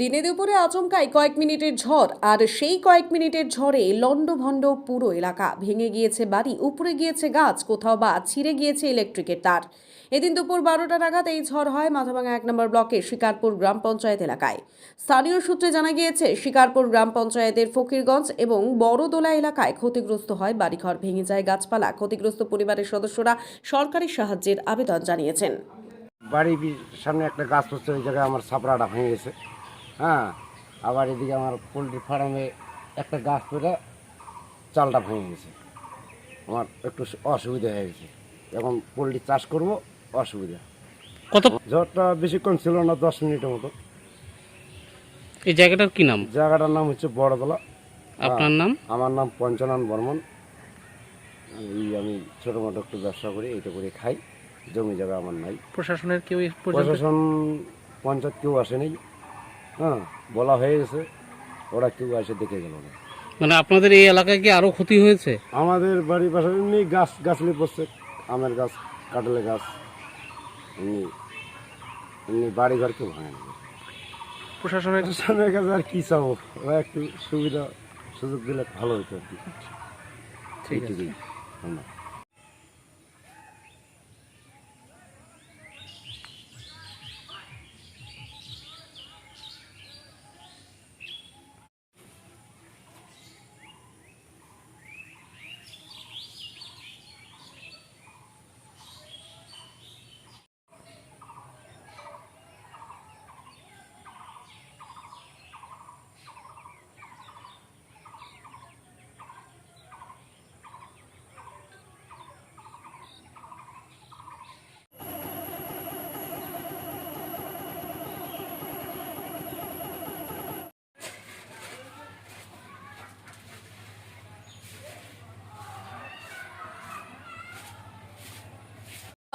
দিনে দুপুরে আচমকায় কয়েক মিনিটের ঝড়, আর সেই কয়েক মিনিটের ঝড়ে লণ্ডভণ্ড পুরো এলাকা। ভেঙে গিয়েছে বাড়ি উপরে গিয়েছে গাছ, কোথাও বা ছিঁড়ে গিয়েছে ইলেকট্রিকের তার। এদিন দুপুর বারোটা নাগাদ এই ঝড় হয় মাথাভাঙা এক নম্বর ব্লকের শিকারপুর গ্রাম পঞ্চায়েত এলাকায়। স্থানীয় সূত্রে জানা গিয়েছে, শিকারপুর গ্রাম পঞ্চায়েতের ফকিরগঞ্জ এবং বড়দোলা এলাকায় ক্ষতিগ্রস্ত হয় বাড়িঘর। ভেঙে যায় গাছপালা, ক্ষতিগ্রস্ত পরিবারের সদস্যরা সরকারি সাহায্যের আবেদন জানিয়েছেন। বাড়ির সামনে একটা গাছ পড়ছে ওই জায়গায় আমার ছাপড়াটা ভেঙে গেছে। হ্যাঁ আবার এদিকে আমার পোলট্রি ফার্মে একটা গাছ পড়ে চালটা ভেঙে গেছে। আমার একটু অসুবিধা হয়ে গেছে। এখন পোলট্রি চাষ করব অসুবিধা। কত ঝড়টা বেশিক্ষণ ছিল না দশ মিনিটের মতো। এই জায়গাটার কি নাম? জায়গাটার নাম হচ্ছে বড়তলা। আপনার নাম? আমার নাম পঞ্চনন বর্মন। এই আমি ছোটো মোটো একটু ব্যবসা করি এইটা করে খাই। জমি জায়গা আমার নাই। প্রশাসনের কেউ প্রশাসন পঞ্চায়েত কেউ আসেনি। হ্যাঁ বলা হয়ে গেছে। ওরা কেউ এসে দেখে গেল না। মানে আপনাদের এই এলাকায় কি আরও ক্ষতি হয়েছে? আমাদের বাড়ির পাশে এমনি গাছ গাছলি পড়ছে আমের গাছ কাটলে গাছ। এমনি এমনি বাড়ি ঘর কেউ ভাঙে না। প্রশাসনের প্রশাসনের কাছে আর কি চাবো? ওরা একটু সুবিধা সুযোগ দিলে ভালো হতো আর কি। ঠিক আছে। এইটুকুই।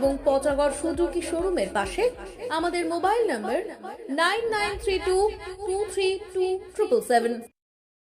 এবং পচাগড় সুজুকি শোরুমের পাশে? আমাদের mobile number nine nine three two two three two triple seven.